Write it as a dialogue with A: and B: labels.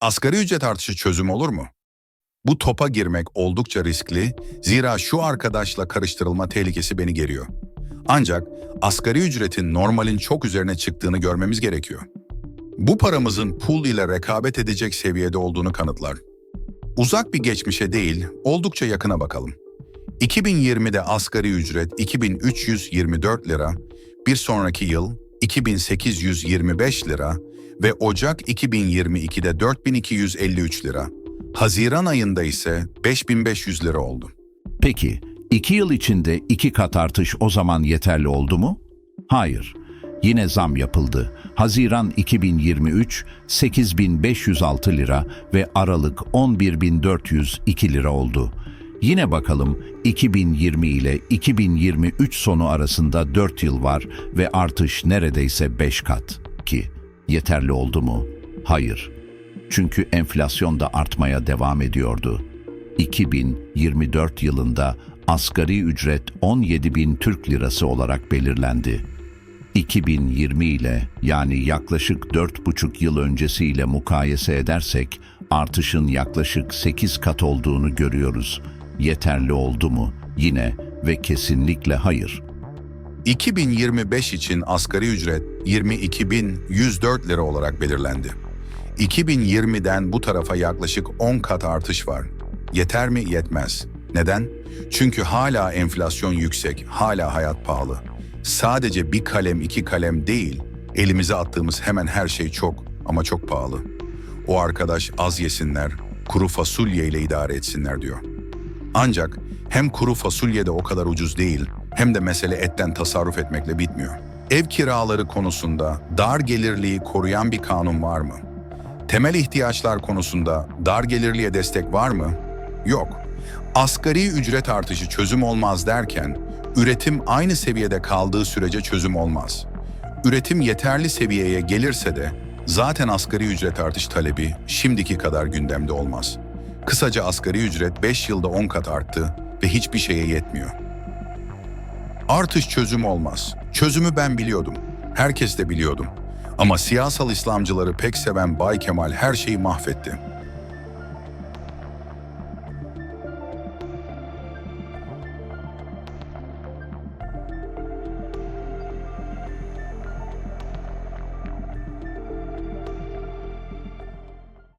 A: Asgari ücret artışı çözüm olur mu? Bu topa girmek oldukça riskli, zira şu arkadaşla karıştırılma tehlikesi beni geriyor. Ancak asgari ücretin normalin çok üzerine çıktığını görmemiz gerekiyor. Bu paramızın pul ile rekabet edecek seviyede olduğunu kanıtlar. Uzak bir geçmişe değil, oldukça yakına bakalım. 2020'de asgari ücret 2324 lira, bir sonraki yıl 2825 lira ve Ocak 2022'de 4253 lira. Haziran ayında ise 5500 lira oldu.
B: Peki, iki yıl içinde iki kat artış o zaman yeterli oldu mu? Hayır. Yine zam yapıldı. Haziran 2023 8506 lira ve Aralık 11402 lira oldu. Yine bakalım 2020 ile 2023 sonu arasında 4 yıl var ve artış neredeyse 5 kat. Ki yeterli oldu mu? Hayır. Çünkü enflasyon da artmaya devam ediyordu. 2024 yılında asgari ücret 17 bin Türk lirası olarak belirlendi. 2020 ile yani yaklaşık 4,5 yıl öncesiyle mukayese edersek artışın yaklaşık 8 kat olduğunu görüyoruz. Yeterli oldu mu? Yine ve kesinlikle hayır.
A: 2025 için asgari ücret 22.104 lira olarak belirlendi. 2020'den bu tarafa yaklaşık 10 kat artış var. Yeter mi? Yetmez. Neden? Çünkü hala enflasyon yüksek, hala hayat pahalı. Sadece bir kalem iki kalem değil, elimize attığımız hemen her şey çok ama çok pahalı. O arkadaş az yesinler, kuru fasulye ile idare etsinler diyor. Ancak hem kuru fasulye de o kadar ucuz değil, hem de mesele etten tasarruf etmekle bitmiyor. Ev kiraları konusunda dar gelirliği koruyan bir kanun var mı? Temel ihtiyaçlar konusunda dar gelirliye destek var mı? Yok. Asgari ücret artışı çözüm olmaz derken, üretim aynı seviyede kaldığı sürece çözüm olmaz. Üretim yeterli seviyeye gelirse de zaten asgari ücret artış talebi şimdiki kadar gündemde olmaz. Kısaca asgari ücret 5 yılda 10 kat arttı ve hiçbir şeye yetmiyor. Artış çözüm olmaz. Çözümü ben biliyordum. Herkes de biliyordum. Ama siyasal İslamcıları pek seven Bay Kemal her şeyi mahvetti.